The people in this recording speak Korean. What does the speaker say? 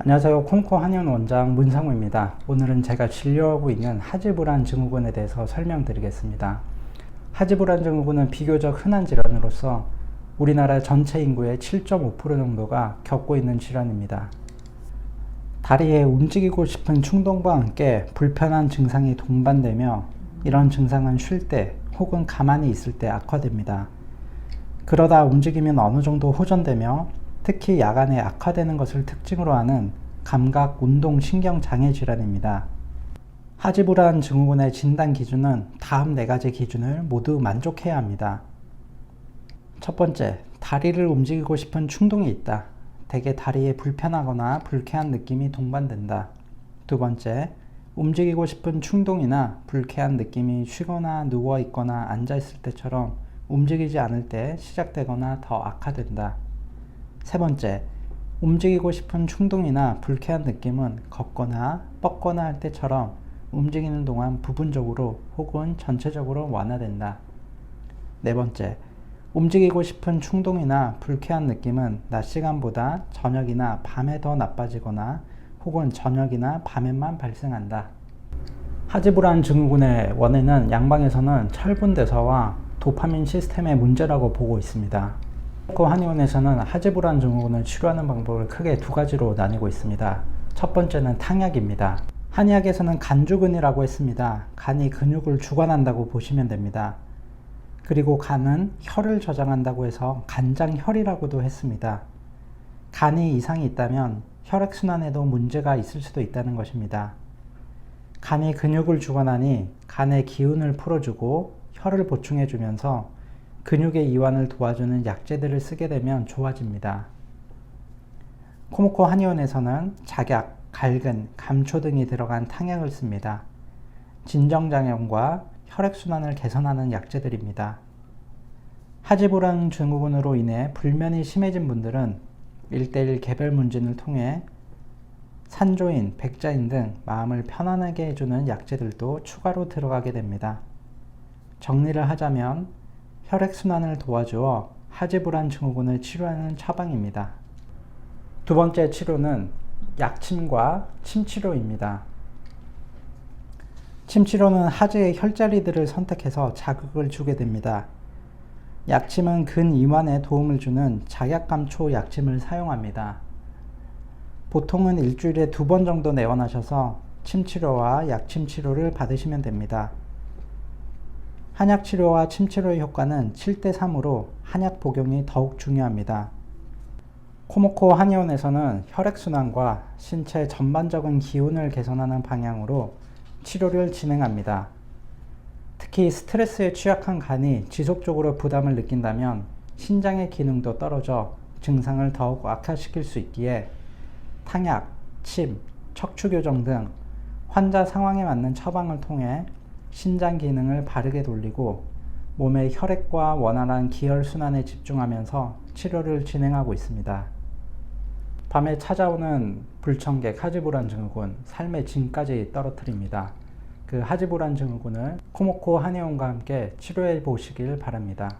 안녕하세요. 콩코 한의원 원장 문상우입니다. 오늘은 제가 진료하고 있는 하지불안 증후군에 대해서 설명드리겠습니다. 하지불안 증후군은 비교적 흔한 질환으로서 우리나라 전체 인구의 7.5% 정도가 겪고 있는 질환입니다. 다리에 움직이고 싶은 충동과 함께 불편한 증상이 동반되며 이런 증상은 쉴 때 혹은 가만히 있을 때 악화됩니다. 그러다 움직이면 어느 정도 호전되며 특히 야간에 악화되는 것을 특징으로 하는 감각 운동 신경 장애 질환입니다. 하지불안 증후군의 진단 기준은 다음 네 가지 기준을 모두 만족해야 합니다. 첫 번째, 다리를 움직이고 싶은 충동이 있다. 대개 다리에 불편하거나 불쾌한 느낌이 동반된다. 두 번째, 움직이고 싶은 충동이나 불쾌한 느낌이 쉬거나 누워 있거나 앉아 있을 때처럼 움직이지 않을 때 시작되거나 더 악화된다. 세 번째, 움직이고 싶은 충동이나 불쾌한 느낌은 걷거나 뻗거나 할 때처럼 움직이는 동안 부분적으로 혹은 전체적으로 완화된다. 네 번째, 움직이고 싶은 충동이나 불쾌한 느낌은 낮 시간보다 저녁이나 밤에 더 나빠지거나 혹은 저녁이나 밤에만 발생한다. 하지불안 증후군의 원인은 양방에서는 철분대사와 도파민 시스템의 문제라고 보고 있습니다. 그 한의원에서는 하지불안 증후군을 치료하는 방법을 크게 두 가지로 나뉘고 있습니다. 첫 번째는 탕약입니다. 한의학에서는 간주근이라고 했습니다. 간이 근육을 주관한다고 보시면 됩니다. 그리고 간은 혈을 저장한다고 해서 간장혈이라고도 했습니다. 간이 이상이 있다면 혈액순환에도 문제가 있을 수도 있다는 것입니다. 간이 근육을 주관하니 간의 기운을 풀어주고 혈을 보충해주면서 근육의 이완을 도와주는 약재들을 쓰게 되면 좋아집니다. 코모코 한의원에서는 작약, 갈근, 감초 등이 들어간 탕약을 씁니다. 진정장염과 혈액순환을 개선하는 약재들입니다. 하지불안 증후군으로 인해 불면이 심해진 분들은 1대1 개별 문진을 통해 산조인, 백자인 등 마음을 편안하게 해주는 약재들도 추가로 들어가게 됩니다. 정리를 하자면 혈액순환을 도와주어 하지불안 증후군을 치료하는 처방입니다. 두 번째 치료는 약침과 침치료입니다. 침치료는 하지의 혈자리들을 선택해서 자극을 주게 됩니다. 약침은 근 이완에 도움을 주는 작약 감초 약침을 사용합니다. 보통은 일주일에 두 번 정도 내원하셔서 침치료와 약침치료를 받으시면 됩니다. 한약 치료와 침치료의 효과는 7대 3으로 한약 복용이 더욱 중요합니다. 코모코 한의원에서는 혈액순환과 신체 전반적인 기운을 개선하는 방향으로 치료를 진행합니다. 특히 스트레스에 취약한 간이 지속적으로 부담을 느낀다면 신장의 기능도 떨어져 증상을 더욱 악화시킬 수 있기에 탕약, 침, 척추 교정 등 환자 상황에 맞는 처방을 통해 신장 기능을 바르게 돌리고 몸의 혈액과 원활한 기혈 순환에 집중하면서 치료를 진행하고 있습니다. 밤에 찾아오는 불청객 하지불안 증후군, 삶의 진까지 떨어뜨립니다. 그 하지불안 증후군을 코모코 한의원과 함께 치료해 보시길 바랍니다.